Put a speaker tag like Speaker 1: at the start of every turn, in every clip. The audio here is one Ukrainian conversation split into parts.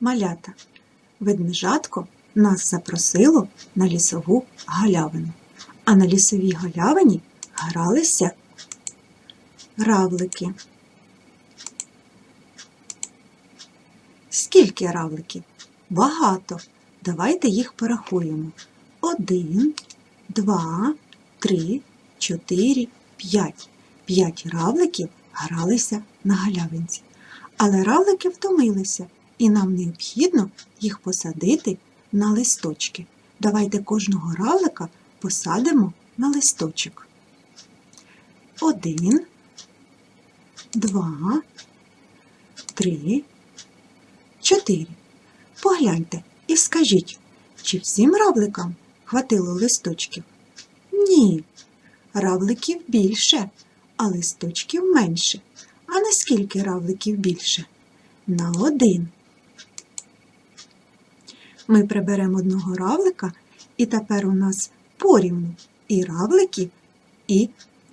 Speaker 1: Малята, ведмежатко нас запросило на лісову галявину, а на лісовій галявині гралися равлики. Скільки равликів? Багато. Давайте їх порахуємо. Один, два, три, чотири, п'ять. П'ять равликів гралися на галявинці. Але равлики втомилися, і нам необхідно їх посадити на листочки. Давайте кожного равлика посадимо на листочок. Один, два, три, чотири. Погляньте і скажіть, чи всім равликам хватило листочків? Ні, равликів більше, а листочків менше. А наскільки равликів більше? На один. Ми приберемо одного равлика, і тепер у нас порівну і равликів, і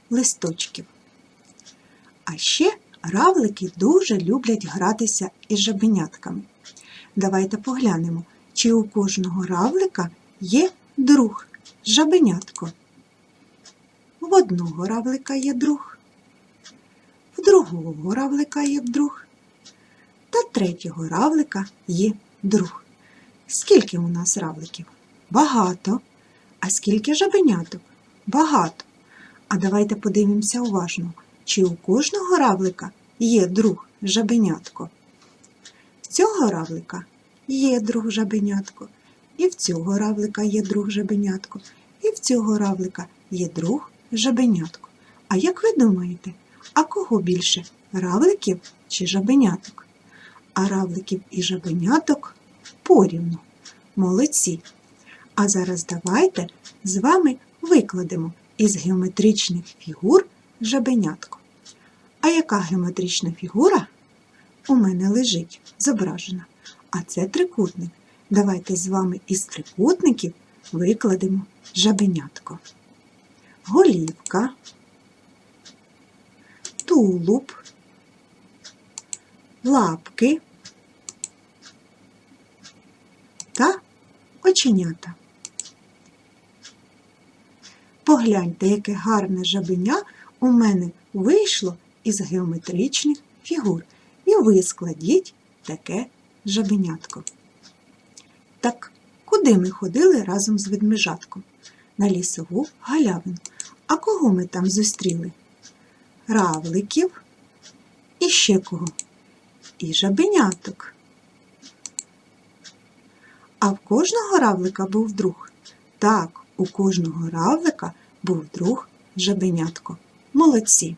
Speaker 1: листочків. А ще равлики дуже люблять гратися із жабенятками. Давайте поглянемо, чи у кожного равлика є друг жабенятко. В одного равлика є друг, в другого равлика є друг, та третього равлика є друг. Скільки у нас равликів? Багато. А скільки жабеняток? Багато. А давайте подивимося уважно, чи у кожного равлика є друг жабенятко. В цього равлика є друг жабенятко, і в цього равлика є друг жабенятко, і в цього равлика є друг жабенятко. А як ви думаєте, а кого більше равликів чи жабеняток? А равликів і жабеняток порівну. Молодці. А зараз давайте з вами викладемо із геометричних фігур жабенятко. А яка геометрична фігура у мене лежить зображена? А це трикутник. Давайте з вами із трикутників викладемо жабенятко. Голівка, тулуб, лапки та оченята. Погляньте, яке гарне жабеня у мене вийшло із геометричних фігур. І ви складіть таке жабенятко. Так, куди ми ходили разом з ведмежатком? На лісову галявину. А кого ми там зустріли? Равликів і ще кого? І жабеняток. А в кожного равлика був друг. Так, у кожного равлика був друг жабенятко. Молодці!